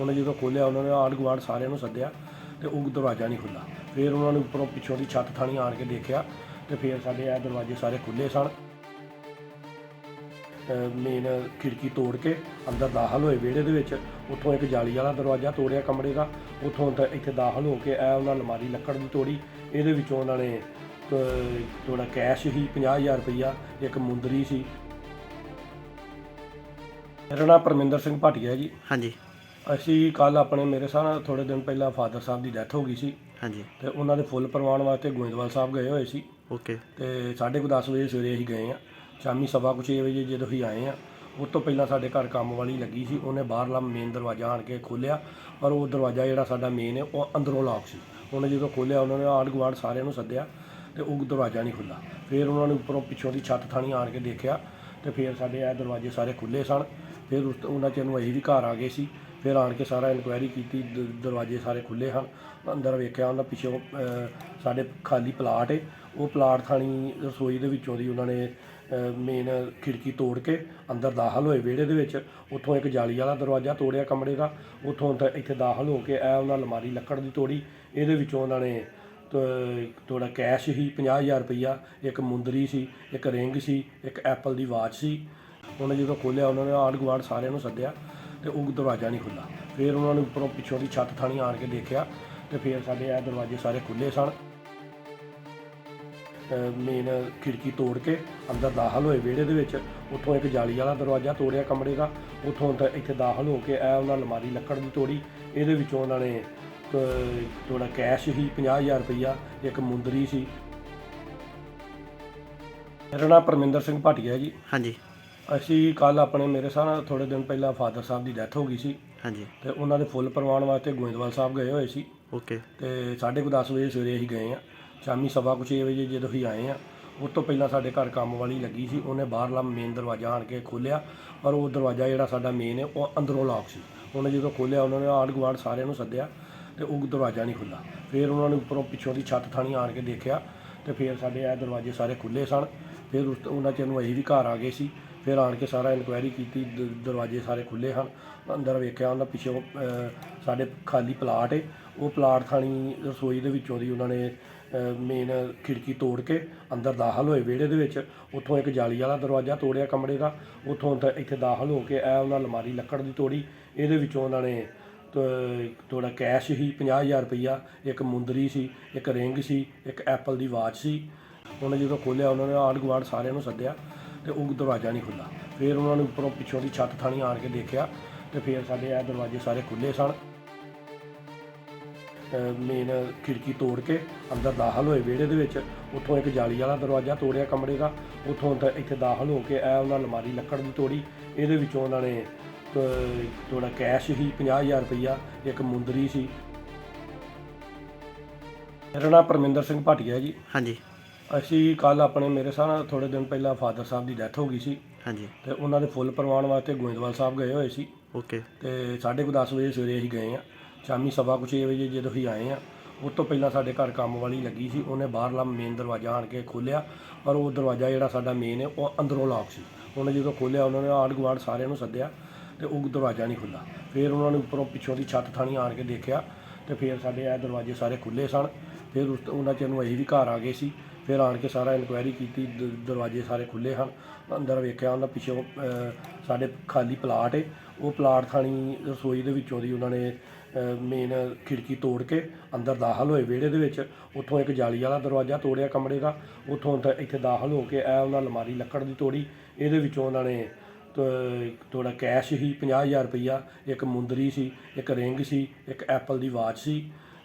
ਉਹਨੇ ਜਦੋਂ ਖੋਲ੍ਹਿਆ, ਉਹਨਾਂ ਨੇ ਆਂਢ ਗੁਆਂਢ ਸਾਰਿਆਂ ਨੂੰ ਸੱਦਿਆ ਤੇ ਉਹ ਦਰਵਾਜ਼ਾ ਨਹੀਂ ਖੁੱਲਾ ਫਿਰ ਉਹਨਾਂ ਨੇ ਉੱਪਰੋਂ ਪਿੱਛੋਂ ਦੀ ਛੱਤ ਥਾਣੀ ਆਣ ਕੇ ਦੇਖਿਆ ਤੇ ਫਿਰ ਸਾਡੇ ਇਹ ਦਰਵਾਜ਼ੇ ਸਾਰੇ ਖੁੱਲੇ ਸਨ। ਮੇਨ ਖਿੜਕੀ ਤੋੜ ਕੇ ਅੰਦਰ ਦਾਖਲ ਹੋਏ ਵਿਹੜੇ ਦੇ ਵਿੱਚ। ਉੱਥੋਂ ਇੱਕ ਜਾਲੀ ਵਾਲਾ ਦਰਵਾਜ਼ਾ ਤੋੜਿਆ ਕਮਰੇ ਦਾ। ਉੱਥੋਂ ਤਾਂ ਇੱਥੇ ਦਾਖਲ ਹੋ ਕੇ ਇਹ ਉਹਨਾਂ ਅਲਮਾਰੀ ਲੱਕੜ ਦੀ ਤੋੜੀ। ਇਹਦੇ ਵਿੱਚੋਂ ਉਹਨਾਂ ਨੇ ਕ- ਥੋੜਾ ਕੈਸ਼ ਹੀ 50000 ਰੁਪਈਆ, ਇੱਕ ਮੁੰਦਰੀ ਸੀ। ਮੇਰਾ ਨਾਮ ਪਰਮਿੰਦਰ ਸਿੰਘ ਭਾਟੀਆ ਜੀ। ਹਾਂਜੀ। ਅਸੀਂ ਕੱਲ ਆਪਣੇ ਮੇਰੇ ਸਾਹ ਥੋੜੇ ਦਿਨ ਪਹਿਲਾਂ ਫਾਦਰ ਸਾਹਿਬ ਦੀ ਡੈਥ ਹੋ ਗਈ ਸੀ। ਹਾਂਜੀ। ਤੇ ਉਹਨਾਂ ਦੇ ਫੁੱਲ ਪ੍ਰਵਾਨ ਵਾਸਤੇ ਗੋਇੰਦਵਾਲ ਸਾਹਿਬ ਗਏ ਹੋਏ ਸੀ। ਓਕੇ। ਤੇ 10:30 ਵਜੇ ਸਵੇਰੇ ਅਸੀਂ ਗਏ ਆ ਸ਼ਾਮੀ ਸਵਾ ਕੁ ਛੇ ਵਜੇ ਜਦੋਂ ਅਸੀਂ ਆਏ ਆ ਉਸ ਤੋਂ ਪਹਿਲਾਂ ਸਾਡੇ ਘਰ ਕੰਮ ਵਾਲੀ ਲੱਗੀ ਸੀ। ਉਹਨੇ ਬਾਹਰਲਾ ਮੇਨ ਦਰਵਾਜ਼ਾ ਆਣ ਕੇ ਖੋਲ੍ਹਿਆ ਪਰ ਉਹ ਦਰਵਾਜ਼ਾ ਜਿਹੜਾ ਸਾਡਾ ਮੇਨ ਹੈ ਉਹ ਅੰਦਰੋਂ ਲੌਕ ਸੀ। ਉਹਨੇ ਜਦੋਂ ਖੋਲ੍ਹਿਆ ਉਹਨਾਂ ਨੇ ਆਂਢ ਗੁਆਂਢ ਸਾਰਿਆਂ ਨੂੰ ਸੱਦਿਆ ਤੇ ਉਹ ਦਰਵਾਜ਼ਾ ਨਹੀਂ ਖੁੱਲਾ ਫਿਰ ਉਹਨਾਂ ਨੇ ਉੱਪਰੋਂ ਪਿੱਛੋਂ ਦੀ ਛੱਤ ਥਾਣੀ ਆਣ ਕੇ ਦੇਖਿਆ ਤੇ ਫਿਰ ਸਾਡੇ ਇਹ ਦਰਵਾਜ਼ੇ ਸਾਰੇ ਖੁੱਲੇ ਸਨ। ਫਿਰ ਉਸ ਉਹਨਾਂ ਚਿਰ ਨੂੰ ਅਸੀਂ ਵੀ ਘਰ ਆ ਗਏ ਸੀ। ਫਿਰ ਆਣ ਕੇ ਸਾਰਾ ਇਨਕੁਆਇਰੀ ਕੀਤੀ ਦ- ਦਰਵਾਜ਼ੇ ਸਾਰੇ ਖੁੱਲੇ ਹਨ ਅੰਦਰ ਵੇਖਿਆ ਉਹਨਾਂ ਪਿੱਛੋਂ ਅਹ, ਸਾਡੇ ਖਾਲੀ ਪਲਾਟ ਏ ਉਹ ਪਲਾਟ ਥਾਣੀ ਰਸੋਈ ਦੇ ਵਿੱਚੋਂ ਦੀ ਉਹਨਾਂ ਨੇ ਮੇਨ ਖਿੜਕੀ ਤੋੜ ਕੇ ਅੰਦਰ ਦਾਖਲ ਹੋਏ ਵਿਹੜੇ ਦੇ ਵਿੱਚ ਉੱਥੋਂ ਇੱਕ ਜਾਲੀ ਵਾਲਾ ਦਰਵਾਜ਼ਾ ਤੋੜਿਆ ਕਮਰੇ ਦਾ ਉੱਥੋਂ ਤਾਂ ਇੱਥੇ ਦਾਖਲ ਹੋ ਕੇ ਇਹ ਉਹਨਾਂ ਅਲਮਾਰੀ ਲੱਕੜ ਦੀ ਤੋੜੀ ਇਹਦੇ ਵਿੱਚੋਂ ਉਹਨਾਂ ਨੇ ਤ- ਥੋੜਾ ਕੈਸ਼ ਹੀ 50000 ਰੁਪਈਆ ਇੱਕ ਮੁੰਦਰੀ ਸੀ ਇੱਕ ਰਿੰਗ ਸੀ ਇੱਕ ਐਪਲ ਦੀ ਵਾਚ ਸੀ ਉਹਨੇ ਜਦੋਂ ਖੋਲ੍ਹਿਆ ਉਹਨਾਂ ਨੇ ਆਂਢ ਗੁਆਂਢ ਸਾਰਿਆਂ ਨੂੰ ਸੱਦਿਆ ਤੇ ਉਹ ਦਰਵਾਜ਼ਾ ਨਹੀਂ ਖੁੱਲਾ ਫਿਰ ਉਹਨਾਂ ਨੇ ਉੱਪਰੋਂ ਪਿੱਛੋਂ ਦੀ ਛੱਤ ਥਾਣੀ ਆਣ ਕੇ ਦੇਖਿਆ ਤੇ ਫਿਰ ਸਾਡੇ ਇਹ ਦਰਵਾਜ਼ੇ ਸਾਰੇ ਖੁੱਲੇ ਸਨ। ਮੇਨ ਖਿੜਕੀ ਤੋੜ ਕੇ ਅੰਦਰ ਦਾਖਲ ਹੋਏ ਵਿਹੜੇ ਦੇ ਵਿੱਚ। ਉੱਥੋਂ ਇੱਕ ਜਾਲੀ ਵਾਲਾ ਦਰਵਾਜ਼ਾ ਤੋੜਿਆ ਕਮਰੇ ਦਾ। ਉੱਥੋਂ ਤਾਂ ਇੱਥੇ ਦਾਖਲ ਹੋ ਕੇ ਇਹ ਉਹਨਾਂ ਅਲਮਾਰੀ ਲੱਕੜ ਦੀ ਤੋੜੀ। ਇਹਦੇ ਵਿੱਚੋਂ ਉਹਨਾਂ ਨੇ ਕ- ਥੋੜਾ ਕੈਸ਼ ਹੀ 50000 ਰੁਪਈਆ, ਇੱਕ ਮੁੰਦਰੀ ਸੀ। ਮੇਰਾ ਨਾਮ ਪਰਮਿੰਦਰ ਸਿੰਘ ਭਾਟੀਆ ਜੀ। ਹਾਂਜੀ। ਅਸੀਂ ਕੱਲ ਆਪਣੇ ਮੇਰੇ ਸਾਹ ਥੋੜੇ ਦਿਨ ਪਹਿਲਾਂ ਫਾਦਰ ਸਾਹਿਬ ਦੀ ਡੈਥ ਹੋ ਗਈ ਸੀ। ਹਾਂਜੀ। ਤੇ ਉਹਨਾਂ ਦੇ ਫੁੱਲ ਪ੍ਰਵਾਨ ਵਾਸਤੇ ਗੋਇੰਦਵਾਲ ਸਾਹਿਬ ਗਏ ਹੋਏ ਸੀ। ਓਕੇ। ਤੇ 10:30 ਵਜੇ ਸਵੇਰੇ ਅਸੀਂ ਗਏ ਆ ਸ਼ਾਮੀ ਸਵਾ ਕੁ ਛੇ ਵਜੇ ਜਦੋਂ ਅਸੀਂ ਆਏ ਆ ਉਸ ਤੋਂ ਪਹਿਲਾਂ ਸਾਡੇ ਘਰ ਕੰਮ ਵਾਲੀ ਲੱਗੀ ਸੀ। ਉਹਨੇ ਬਾਹਰਲਾ ਮੇਨ ਦਰਵਾਜ਼ਾ ਆਣ ਕੇ ਖੋਲ੍ਹਿਆ ਪਰ ਉਹ ਦਰਵਾਜ਼ਾ ਜਿਹੜਾ ਸਾਡਾ ਮੇਨ ਹੈ ਉਹ ਅੰਦਰੋਂ ਲੌਕ ਸੀ। ਉਹਨੇ ਜਦੋਂ ਖੋਲ੍ਹਿਆ ਉਹਨਾਂ ਨੇ ਆਂਢ ਗੁਆਂਢ ਸਾਰਿਆਂ ਨੂੰ ਸੱਦਿਆ ਤੇ ਉਹ ਦਰਵਾਜ਼ਾ ਨਹੀਂ ਖੁੱਲਾ ਫਿਰ ਉਹਨਾਂ ਨੇ ਉੱਪਰੋਂ ਪਿੱਛੋਂ ਦੀ ਛੱਤ ਥਾਣੀ ਆਣ ਕੇ ਦੇਖਿਆ ਤੇ ਫਿਰ ਸਾਡੇ ਇਹ ਦਰਵਾਜ਼ੇ ਸਾਰੇ ਖੁੱਲੇ ਸਨ। ਫਿਰ ਉਸ ਤੋਂ- ਉਹਨਾਂ ਚਿਰ ਨੂੰ ਅਸੀਂ ਵੀ ਘਰ ਆ ਗਏ ਸੀ। ਫਿਰ ਆਣ ਕੇ ਸਾਰਾ ਇਨਕੁਆਇਰੀ ਕੀਤੀ ਦ- ਦਰਵਾਜ਼ੇ ਸਾਰੇ ਖੁੱਲੇ ਹਨ ਅੰਦਰ ਵੇਖਿਆ ਉਹਨਾਂ ਪਿੱਛੋਂ ਅਹ, ਸਾਡੇ ਖਾਲੀ ਪਲਾਟ ਏ। ਉਹ ਪਲਾਟ ਥਾਣੀ ਰਸੋਈ ਦੇ ਵਿੱਚੋਂ ਦੀ ਉਹਨਾਂ ਨੇ ਮੇਨ ਖਿੜਕੀ ਤੋੜ ਕੇ ਅੰਦਰ ਦਾਖਲ ਹੋਏ ਵਿਹੜੇ ਦੇ ਵਿੱਚ। ਉੱਥੋਂ ਇੱਕ ਜਾਲੀ ਵਾਲਾ ਦਰਵਾਜ਼ਾ ਤੋੜਿਆ ਕਮਰੇ ਦਾ। ਉੱਥੋਂ ਤਾਂ ਇੱਥੇ ਦਾਖਲ ਹੋ ਕੇ ਇਹ ਉਹਨਾਂ ਅਲਮਾਰੀ ਲੱਕੜ ਦੀ ਤੋੜੀ। ਇਹਦੇ ਵਿੱਚੋਂ ਉਹਨਾਂ ਨੇ ਤ- ਥੋੜਾ ਕੈਸ਼ ਹੀ 50000 ਰੁਪਈਆ ਇੱਕ ਮੁੰਦਰੀ ਸੀ ਇੱਕ ਰਿੰਗ ਸੀ ਇੱਕ ਐਪਲ ਦੀ ਵਾਚ ਸੀ। ਉਹਨੇ ਜਦੋਂ ਖੋਲ੍ਹਿਆ ਉਹਨਾਂ ਨੇ ਆਂਢ ਗੁਆਂਢ ਸਾਰਿਆਂ ਨੂੰ ਸੱਦਿਆ। ਤੇ ਉਹ ਦਰਵਾਜ਼ਾ ਨਹੀਂ ਖੁੱਲਾ ਫਿਰ ਉਹਨਾਂ ਨੂੰ ਉੱਪਰੋਂ ਪਿੱਛੋਂ ਦੀ ਛੱਤ ਥਾਣੀ ਆਣ ਕੇ ਦੇਖਿਆ ਤੇ ਫਿਰ ਸਾਡੇ ਇਹ ਦਰਵਾਜ਼ੇ ਸਾਰੇ ਖੁੱਲੇ ਸਨ। ਮੇਨ ਖਿੜਕੀ ਤੋੜ ਕੇ ਅੰਦਰ ਦਾਖਲ ਹੋਏ ਵਿਹੜੇ ਦੇ ਵਿੱਚ। ਉੱਥੋਂ ਇੱਕ ਜਾਲੀ ਵਾਲਾ ਦਰਵਾਜ਼ਾ ਤੋੜਿਆ ਕਮਰੇ ਦਾ। ਉੱਥੋਂ ਤਾਂ ਇੱਥੇ ਦਾਖਲ ਹੋ ਕੇ ਇਹ ਉਹਨਾਂ ਅਲਮਾਰੀ ਲੱਕੜ ਦੀ ਤੋੜੀ। ਇਹਦੇ ਵਿੱਚੋਂ ਉਹਨਾਂ ਨੇ ਤ- ਥੋੜਾ ਕੈਸ਼ ਹੀ 50000 ਰੁਪਈਆ, ਇੱਕ ਮੁੰਦਰੀ ਸੀ। ਮੇਰਾ ਨਾਮ ਪਰਮਿੰਦਰ ਸਿੰਘ ਭਾਟੀਆ ਜੀ। ਹਾਂਜੀ। ਅਸੀਂ ਕੱਲ ਆਪਣੇ ਮੇਰੇ ਸਾਹ ਥੋੜੇ ਦਿਨ ਪਹਿਲਾਂ ਫਾਦਰ ਸਾਹਿਬ ਦੀ ਡੈਥ ਹੋ ਗਈ ਸੀ। ਹਾਂਜੀ। ਤੇ ਉਹਨਾਂ ਦੇ ਫੁੱਲ ਪ੍ਰਵਾਨ ਵਾਸਤੇ ਗੋਇੰਦਵਾਲ ਸਾਹਿਬ ਗਏ ਹੋਏ ਸੀ। ਓਕੇ। ਤੇ 10:30 ਵਜੇ ਸਵੇਰੇ ਅਸੀਂ ਗਏ ਆ ਸ਼ਾਮੀ ਸਵਾ ਕੁ ਛੇ ਵਜੇ ਜਦੋਂ ਅਸੀਂ ਆਏ ਆ ਉਸ ਤੋਂ ਪਹਿਲਾਂ ਸਾਡੇ ਘਰ ਕੰਮ ਵਾਲੀ ਲੱਗੀ ਸੀ। ਉਹਨੇ ਬਾਹਰਲਾ ਮੇਨ ਦਰਵਾਜ਼ਾ ਆਣ ਕੇ ਖੋਲ੍ਹਿਆ ਪਰ ਉਹ ਦਰਵਾਜ਼ਾ ਜਿਹੜਾ ਸਾਡਾ ਮੇਨ ਹੈ ਉਹ ਅੰਦਰੋਂ ਲੌਕ ਸੀ। ਉਹਨੇ ਜਦੋਂ ਖੋਲ੍ਹਿਆ ਉਹਨਾਂ ਨੇ ਆਂਢ ਗੁਆਂਢ ਸਾਰਿਆਂ ਨੂੰ ਸੱਦਿਆ ਤੇ ਉਹ ਦਰਵਾਜ਼ਾ ਨਹੀਂ ਖੁੱਲਾ ਫਿਰ ਉਹਨਾਂ ਨੇ ਉੱਪਰੋਂ ਪਿੱਛੋਂ ਦੀ ਛੱਤ ਥਾਣੀ ਆਣ ਕੇ ਦੇਖਿਆ ਤੇ ਫਿਰ ਸਾਡੇ ਇਹ ਦਰਵਾਜ਼ੇ ਸਾਰੇ ਖੁੱਲੇ ਸਨ। ਫਿਰ ਉਸ ਉਹਨਾਂ ਚਿਰ ਨੂੰ ਅਸੀਂ ਵੀ ਘਰ ਆ ਗਏ ਸੀ। ਫਿਰ ਆਣ ਕੇ ਸਾਰਾ ਇਨਕੁਆਇਰੀ ਕੀਤੀ ਦ- ਦਰਵਾਜ਼ੇ ਸਾਰੇ ਖੁੱਲੇ ਹਨ ਅੰਦਰ ਵੇਖਿਆ ਉਹਨਾਂ ਪਿੱਛੋਂ ਅਹ, ਸਾਡੇ ਖਾਲੀ ਪਲਾਟ ਏ ਉਹ ਪਲਾਟ ਥਾਣੀ ਰਸੋਈ ਦੇ ਵਿੱਚੋਂ ਦੀ ਉਹਨਾਂ ਨੇ ਮੇਨ ਖਿੜਕੀ ਤੋੜ ਕੇ ਅੰਦਰ ਦਾਖਲ ਹੋਏ ਵਿਹੜੇ ਦੇ ਵਿੱਚ ਉੱਥੋਂ ਇੱਕ ਜਾਲੀ ਵਾਲਾ ਦਰਵਾਜ਼ਾ ਤੋੜਿਆ ਕਮਰੇ ਦਾ ਉੱਥੋਂ ਤਾਂ ਇੱਥੇ ਦਾਖਲ ਹੋ ਕੇ ਇਹ ਉਹਨਾਂ ਅਲਮਾਰੀ ਲੱਕੜ ਦੀ ਤੋੜੀ ਇਹਦੇ ਵਿੱਚੋਂ ਉਹਨਾਂ ਨੇ ਤ- ਥੋੜਾ ਕੈਸ਼ ਹੀ 50000 ਰੁਪਈਆ ਇੱਕ ਮੁੰਦਰੀ ਸੀ ਇੱਕ ਰਿੰਗ ਸੀ ਇੱਕ ਐਪਲ ਦੀ ਵਾਚ ਸੀ